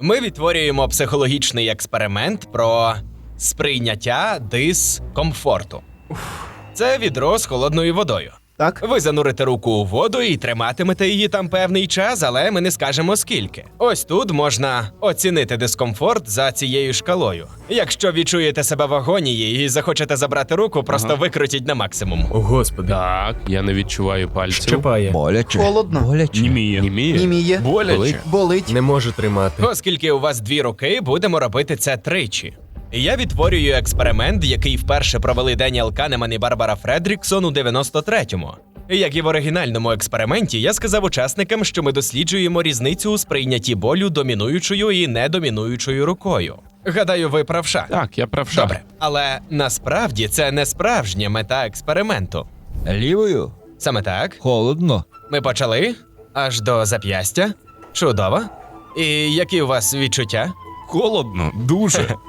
Ми відтворюємо психологічний експеримент про сприйняття дискомфорту. Це відро з холодною водою. Так? Ви занурите руку у воду і триматимете її там певний час, але ми не скажемо скільки. Ось тут можна оцінити дискомфорт за цією шкалою. Якщо відчуєте себе в агонії і захочете забрати руку, просто викрутіть на максимум. О, господи. Так, я не відчуваю пальців. Щепає. Боляче. Холодно. Боляче. Німіє. Німіє. Німіє. Боляче. Болить. Не можу тримати. Оскільки у вас дві руки, будемо робити це тричі. Я відтворюю експеримент, який вперше провели Деніел Канеман і Барбара Фредріксон у 93-му. Як і в оригінальному експерименті, я сказав учасникам, що ми досліджуємо різницю у сприйнятті болю домінуючою і недомінуючою рукою. Гадаю, ви правша. Так, я правша. Добре. Але насправді це не справжня мета експерименту. Лівою. Саме так. Холодно. Ми почали аж до зап'ястя. Чудово. І які у вас відчуття? Холодно, дуже.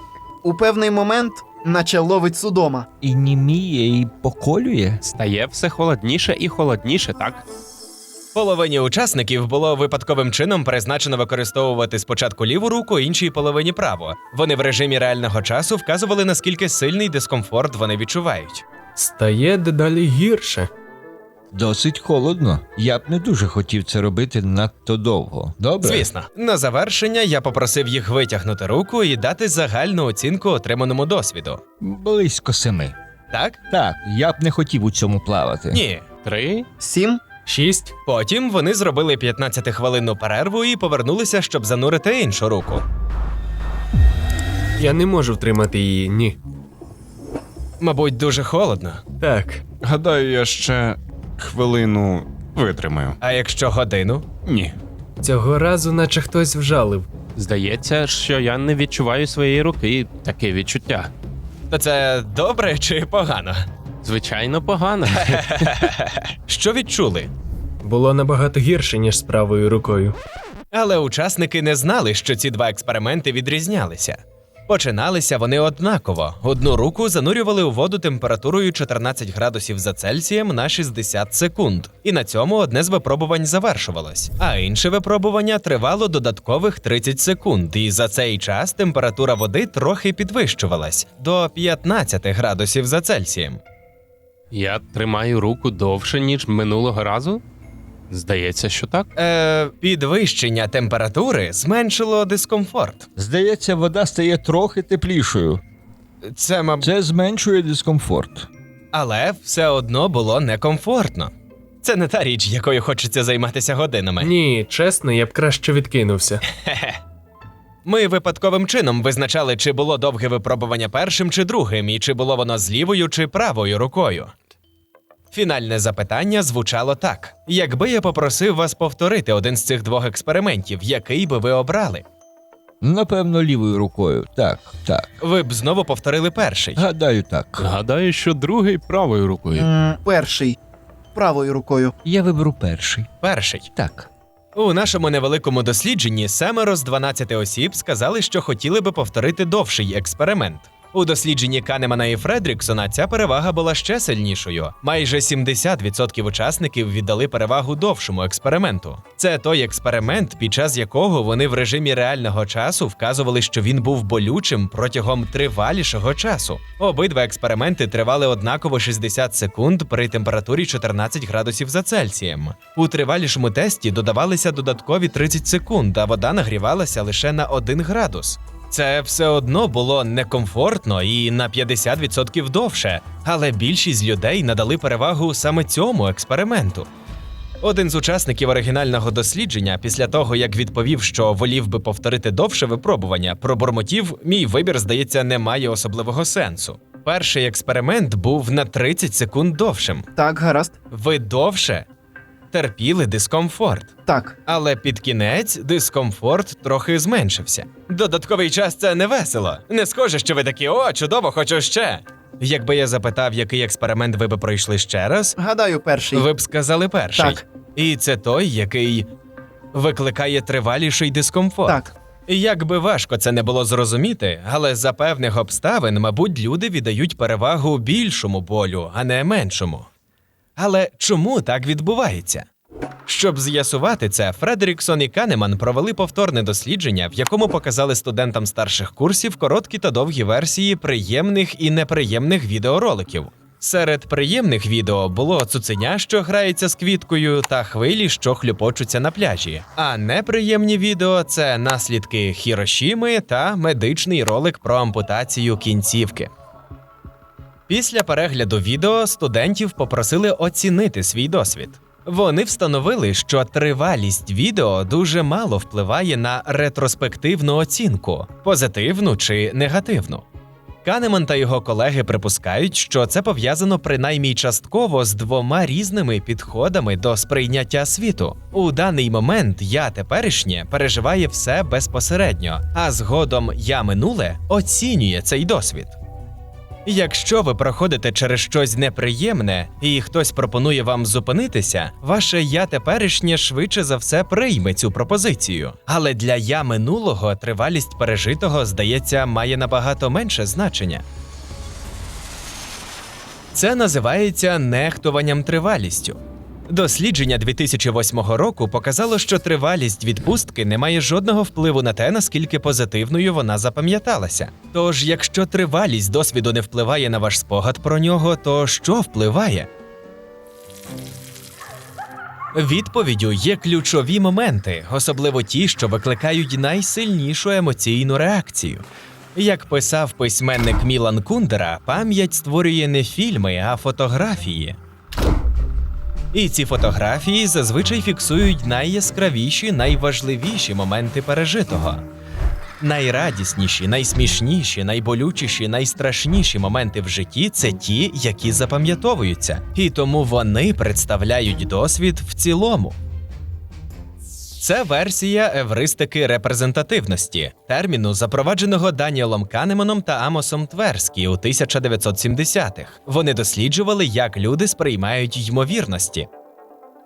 У певний момент, наче ловить судома. І німіє, і поколює. Стає все холодніше і холодніше, так? Половині учасників було випадковим чином призначено використовувати спочатку ліву руку, іншій половині праву. Вони в режимі реального часу вказували, наскільки сильний дискомфорт вони відчувають. Стає дедалі гірше. Досить холодно. Я б не дуже хотів це робити надто довго. Добре? Звісно, на завершення я попросив їх витягнути руку і дати загальну оцінку отриманому досвіду. Близько семи. Так? Так, я б не хотів у цьому плавати. Ні. Три. Сім. Шість. Потім вони зробили 15-хвилинну перерву і повернулися, щоб занурити іншу руку. Я не можу втримати її. Ні. Мабуть, дуже холодно. Так. Гадаю, я ще хвилину витримаю. А якщо годину? Ні. Цього разу, наче хтось вжалив. Здається, що я не відчуваю своєї руки. Таке відчуття. То це добре чи погано? Звичайно, погано. Що відчули? Було набагато гірше, ніж з правою рукою. Але учасники не знали, що ці два експерименти відрізнялися. Починалися вони однаково. Одну руку занурювали у воду температурою 14 градусів за Цельсієм на 60 секунд, і на цьому одне з випробувань завершувалось. А інше випробування тривало додаткових 30 секунд, і за цей час температура води трохи підвищувалась до 15 градусів за Цельсієм. Я тримаю руку довше, ніж минулого разу. Здається, що так. Е, підвищення температури зменшило дискомфорт. Здається, вода стає трохи теплішою. Це, мабуть. Це зменшує дискомфорт. Але все одно було некомфортно. Це не та річ, якою хочеться займатися годинами. Ні, чесно, я б краще відкинувся. Ми випадковим чином визначали, чи було довге випробування першим чи другим, і чи було воно з лівою чи правою рукою. Фінальне запитання звучало так: якби я попросив вас повторити один з цих двох експериментів, який би ви обрали? Напевно, лівою рукою. Так, так. Ви б знову повторили перший. Гадаю, так. Гадаю, що другий правою рукою. М, перший. Правою рукою. Я виберу перший. Перший. Так. У нашому невеликому дослідженні семеро з 12 осіб сказали, що хотіли би повторити довший експеримент. У дослідженні Канемана і Фредріксона ця перевага була ще сильнішою. Майже 70% учасників віддали перевагу довшому експерименту. Це той експеримент, під час якого вони в режимі реального часу вказували, що він був болючим протягом тривалішого часу. Обидва експерименти тривали однаково 60 секунд при температурі 14 градусів за Цельсієм. У тривалішому тесті додавалися додаткові 30 секунд, а вода нагрівалася лише на 1 градус. Це все одно було некомфортно і на 50% довше, але більшість людей надали перевагу саме цьому експерименту. Один з учасників оригінального дослідження, після того як відповів, що волів би повторити довше випробування, пробурмотів, мій вибір, здається, не має особливого сенсу. Перший експеримент був на 30 секунд довшим. Так, гаразд. Ви довше терпіли дискомфорт. Так. Але під кінець дискомфорт трохи зменшився. Додатковий час це не весело. Не схоже, що ви такі о, чудово, хочу ще. Якби я запитав, який експеримент ви би пройшли ще раз, Гадаю, перший. ви б сказали перший. Так. І це той, який викликає триваліший дискомфорт. Так. Як би важко це не було зрозуміти, але за певних обставин, мабуть, люди віддають перевагу більшому болю, а не меншому. Але чому так відбувається? Щоб з'ясувати це, Фредеріксон і Канеман провели повторне дослідження, в якому показали студентам старших курсів короткі та довгі версії приємних і неприємних відеороликів. Серед приємних відео було цуценя, що грається з квіткою, та хвилі, що хлюпочуться на пляжі. А неприємні відео це наслідки Хірошіми та медичний ролик про ампутацію кінцівки. Після перегляду відео студентів попросили оцінити свій досвід. Вони встановили, що тривалість відео дуже мало впливає на ретроспективну оцінку, позитивну чи негативну. Канеман та його колеги припускають, що це пов'язано принаймні частково з двома різними підходами до сприйняття світу. У даний момент я теперішнє переживає все безпосередньо, а згодом я минуле оцінює цей досвід. Якщо ви проходите через щось неприємне і хтось пропонує вам зупинитися, ваше я теперішнє швидше за все прийме цю пропозицію. Але для я минулого тривалість пережитого, здається, має набагато менше значення. Це називається нехтуванням тривалістю. Дослідження 2008 року показало, що тривалість відпустки не має жодного впливу на те, наскільки позитивною вона запам'яталася. Тож, якщо тривалість досвіду не впливає на ваш спогад про нього, то що впливає? Відповіддю є ключові моменти, особливо ті, що викликають найсильнішу емоційну реакцію. Як писав письменник Мілан Кундера, пам'ять створює не фільми, а фотографії. І ці фотографії зазвичай фіксують найяскравіші, найважливіші моменти пережитого. Найрадісніші, найсмішніші, найболючіші, найстрашніші моменти в житті це ті, які запам'ятовуються, і тому вони представляють досвід в цілому. Це версія евристики репрезентативності, терміну, запровадженого Даніелом Канеманом та Амосом Тверські у 1970-х. Вони досліджували, як люди сприймають ймовірності.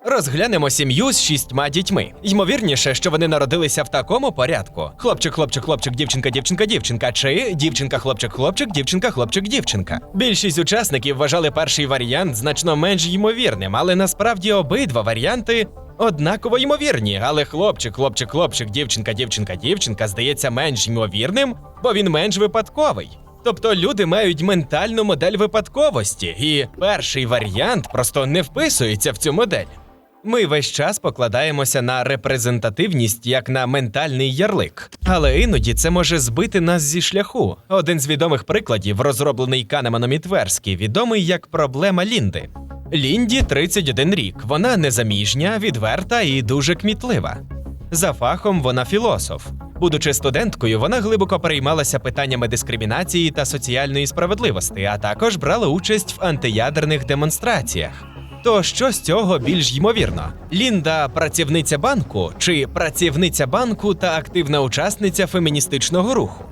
Розглянемо сім'ю з шістьма дітьми. Ймовірніше, що вони народилися в такому порядку: хлопчик, хлопчик, хлопчик, дівчинка, дівчинка, дівчинка, чи дівчинка, хлопчик, хлопчик, дівчинка, хлопчик, дівчинка. Більшість учасників вважали перший варіант значно менш ймовірним, але насправді обидва варіанти. Однаково ймовірні, але хлопчик, хлопчик, хлопчик, дівчинка, дівчинка, дівчинка здається менш ймовірним, бо він менш випадковий. Тобто люди мають ментальну модель випадковості, і перший варіант просто не вписується в цю модель. Ми весь час покладаємося на репрезентативність як на ментальний ярлик, але іноді це може збити нас зі шляху. Один з відомих прикладів, розроблений Канеманом і Тверський, відомий як проблема Лінди. Лінді 31 рік. Вона незаміжня, відверта і дуже кмітлива. За фахом вона філософ. Будучи студенткою, вона глибоко переймалася питаннями дискримінації та соціальної справедливості, а також брала участь в антиядерних демонстраціях. То що з цього більш ймовірно? Лінда працівниця банку чи працівниця банку та активна учасниця феміністичного руху?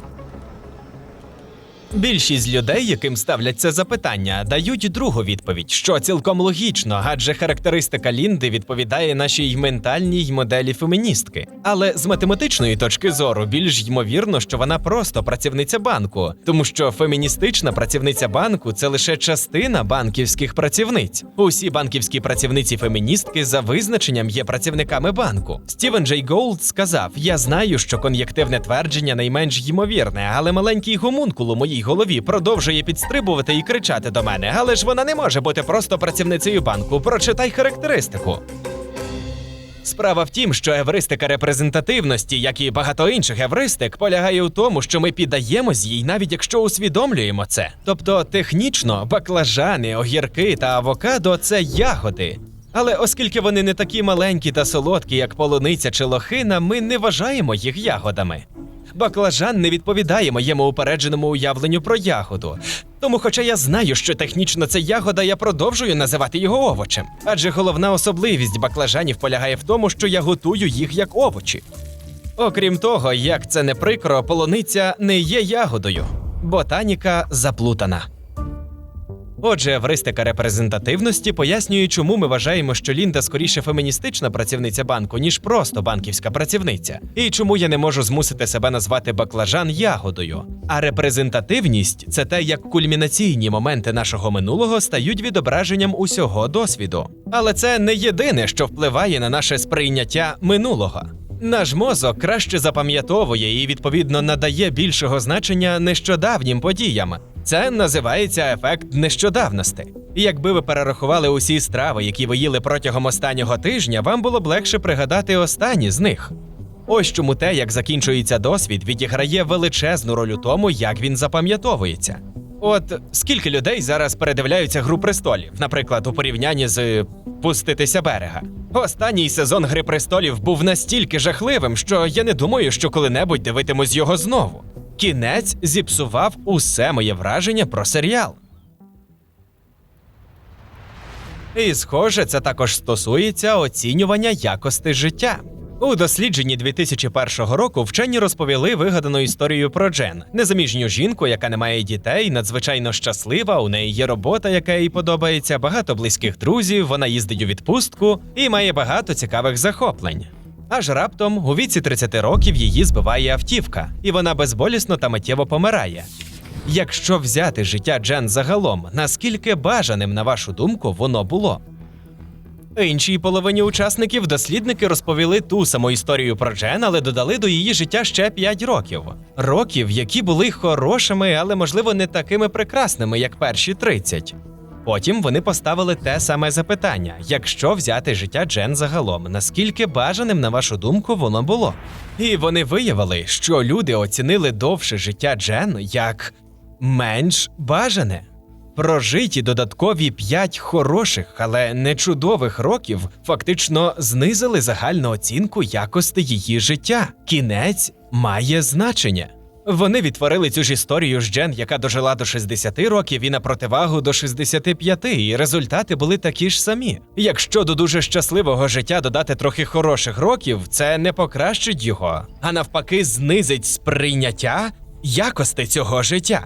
Більшість людей, яким ставлять це запитання, дають другу відповідь, що цілком логічно, адже характеристика Лінди відповідає нашій ментальній моделі феміністки. Але з математичної точки зору більш ймовірно, що вона просто працівниця банку, тому що феміністична працівниця банку це лише частина банківських працівниць. Усі банківські працівниці феміністки за визначенням є працівниками банку. Стівен Джей Голд сказав: Я знаю, що кон'єктивне твердження найменш ймовірне, але маленький гомункул у моїй голові продовжує підстрибувати і кричати до мене. Але ж вона не може бути просто працівницею банку. Прочитай характеристику. Справа в тім, що евристика репрезентативності, як і багато інших евристик, полягає у тому, що ми піддаємось їй, навіть якщо усвідомлюємо це. Тобто, технічно, баклажани, огірки та авокадо це ягоди. Але оскільки вони не такі маленькі та солодкі, як полуниця чи лохина, ми не вважаємо їх ягодами. Баклажан не відповідає моєму упередженому уявленню про ягоду. Тому, хоча я знаю, що технічно це ягода, я продовжую називати його овочем. Адже головна особливість баклажанів полягає в тому, що я готую їх як овочі. Окрім того, як це не прикро, полуниця не є ягодою. Ботаніка заплутана. Отже, евристика репрезентативності пояснює, чому ми вважаємо, що Лінда скоріше феміністична працівниця банку, ніж просто банківська працівниця, і чому я не можу змусити себе назвати баклажан ягодою. А репрезентативність це те, як кульмінаційні моменти нашого минулого стають відображенням усього досвіду. Але це не єдине, що впливає на наше сприйняття минулого. Наш мозок краще запам'ятовує і відповідно надає більшого значення нещодавнім подіям. Це називається ефект нещодавності. І якби ви перерахували усі страви, які ви їли протягом останнього тижня, вам було б легше пригадати останні з них. Ось чому те, як закінчується досвід, відіграє величезну роль у тому, як він запам'ятовується. От скільки людей зараз передивляються гру престолів, наприклад, у порівнянні з пуститися берега. Останній сезон Гри престолів був настільки жахливим, що я не думаю, що коли-небудь дивитимусь його знову. Кінець зіпсував усе моє враження про серіал. І, схоже, це також стосується оцінювання якості життя. У дослідженні 2001 року вчені розповіли вигадану історію про Джен, незаміжню жінку, яка не має дітей, надзвичайно щаслива. У неї є робота, яка їй подобається, багато близьких друзів. Вона їздить у відпустку і має багато цікавих захоплень. Аж раптом у віці 30 років її збиває автівка, і вона безболісно та миттєво помирає. Якщо взяти життя Джен загалом, наскільки бажаним, на вашу думку, воно було? Іншій половині учасників дослідники розповіли ту саму історію про Джен, але додали до її життя ще 5 років. Років, які були хорошими, але можливо не такими прекрасними, як перші 30. Потім вони поставили те саме запитання: якщо взяти життя Джен загалом, наскільки бажаним, на вашу думку, воно було? І вони виявили, що люди оцінили довше життя Джен як менш бажане. Прожиті додаткові п'ять хороших, але не чудових років фактично знизили загальну оцінку якості її життя. Кінець має значення. Вони відтворили цю ж історію з Джен, яка дожила до 60 років і на противагу до 65, і результати були такі ж самі. Якщо до дуже щасливого життя додати трохи хороших років, це не покращить його, а навпаки, знизить сприйняття якості цього життя.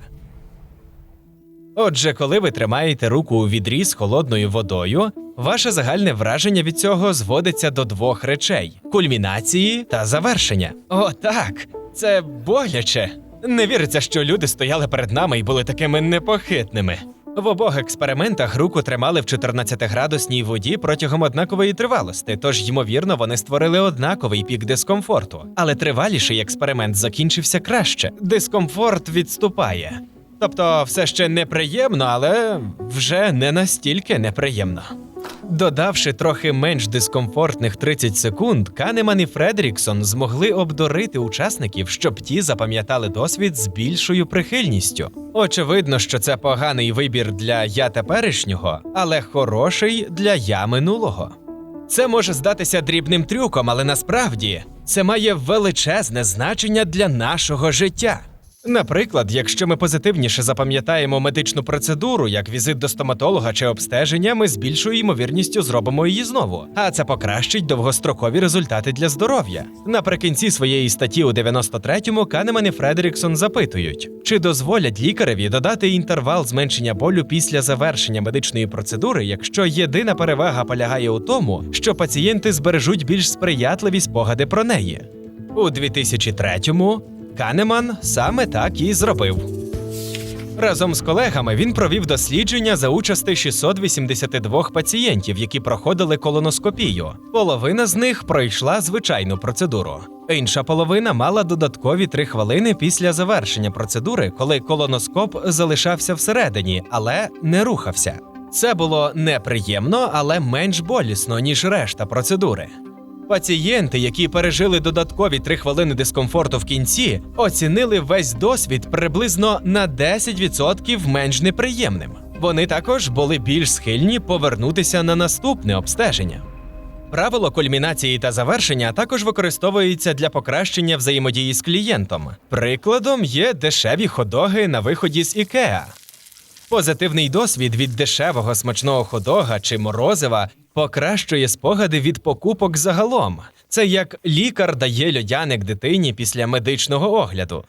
Отже, коли ви тримаєте руку у відрі з холодною водою, ваше загальне враження від цього зводиться до двох речей: кульмінації та завершення. О, так, це боляче. Не віриться, що люди стояли перед нами і були такими непохитними. В обох експериментах руку тримали в 14-градусній воді протягом однакової тривалості, тож, ймовірно, вони створили однаковий пік дискомфорту. Але триваліший експеримент закінчився краще. Дискомфорт відступає. Тобто, все ще неприємно, але вже не настільки неприємно. Додавши трохи менш дискомфортних 30 секунд, Канеман і Фредріксон змогли обдурити учасників, щоб ті запам'ятали досвід з більшою прихильністю. Очевидно, що це поганий вибір для я теперішнього, але хороший для я минулого. Це може здатися дрібним трюком, але насправді це має величезне значення для нашого життя. Наприклад, якщо ми позитивніше запам'ятаємо медичну процедуру, як візит до стоматолога чи обстеження, ми з більшою ймовірністю зробимо її знову, а це покращить довгострокові результати для здоров'я. Наприкінці своєї статті у 93-му Канеман і Фредеріксон запитують, чи дозволять лікареві додати інтервал зменшення болю після завершення медичної процедури, якщо єдина перевага полягає у тому, що пацієнти збережуть більш сприятливі спогади про неї. У 2003-му Канеман саме так і зробив. Разом з колегами він провів дослідження за участи 682 пацієнтів, які проходили колоноскопію. Половина з них пройшла звичайну процедуру. Інша половина мала додаткові три хвилини після завершення процедури, коли колоноскоп залишався всередині, але не рухався. Це було неприємно, але менш болісно, ніж решта процедури. Пацієнти, які пережили додаткові три хвилини дискомфорту в кінці, оцінили весь досвід приблизно на 10% менш неприємним. Вони також були більш схильні повернутися на наступне обстеження. Правило кульмінації та завершення також використовується для покращення взаємодії з клієнтом. Прикладом є дешеві ходоги на виході з Ікеа. Позитивний досвід від дешевого смачного ходога чи морозива покращує спогади від покупок загалом. Це як лікар дає льодяник дитині після медичного огляду.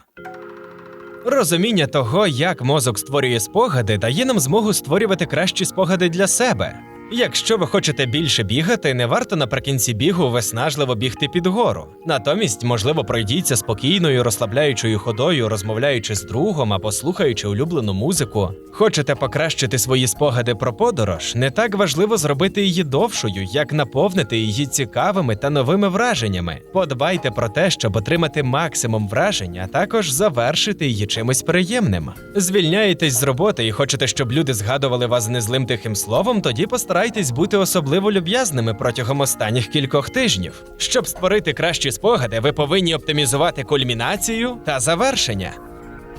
Розуміння того, як мозок створює спогади, дає нам змогу створювати кращі спогади для себе. Якщо ви хочете більше бігати, не варто наприкінці бігу виснажливо бігти під гору. Натомість, можливо, пройдіться спокійною, розслабляючою ходою, розмовляючи з другом або слухаючи улюблену музику. Хочете покращити свої спогади про подорож? Не так важливо зробити її довшою, як наповнити її цікавими та новими враженнями. Подбайте про те, щоб отримати максимум вражень, а також завершити її чимось приємним. Звільняєтесь з роботи і хочете, щоб люди згадували вас незлим тихим словом, тоді постарайтесь бути особливо люб'язними протягом останніх кількох тижнів. Щоб створити кращі спогади, ви повинні оптимізувати кульмінацію та завершення.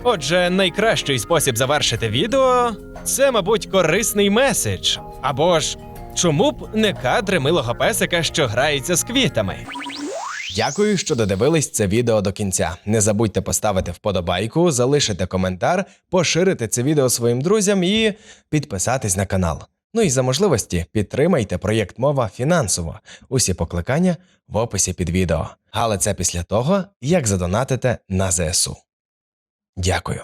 Отже, найкращий спосіб завершити відео це, мабуть, корисний меседж. Або ж чому б не кадри милого песика, що грається з квітами. Дякую, що додивились це відео до кінця. Не забудьте поставити вподобайку, залишити коментар, поширити це відео своїм друзям і підписатись на канал. Ну і за можливості підтримайте проєкт мова фінансово. Усі покликання в описі під відео. Але це після того, як задонатите на ЗСУ. Дякую.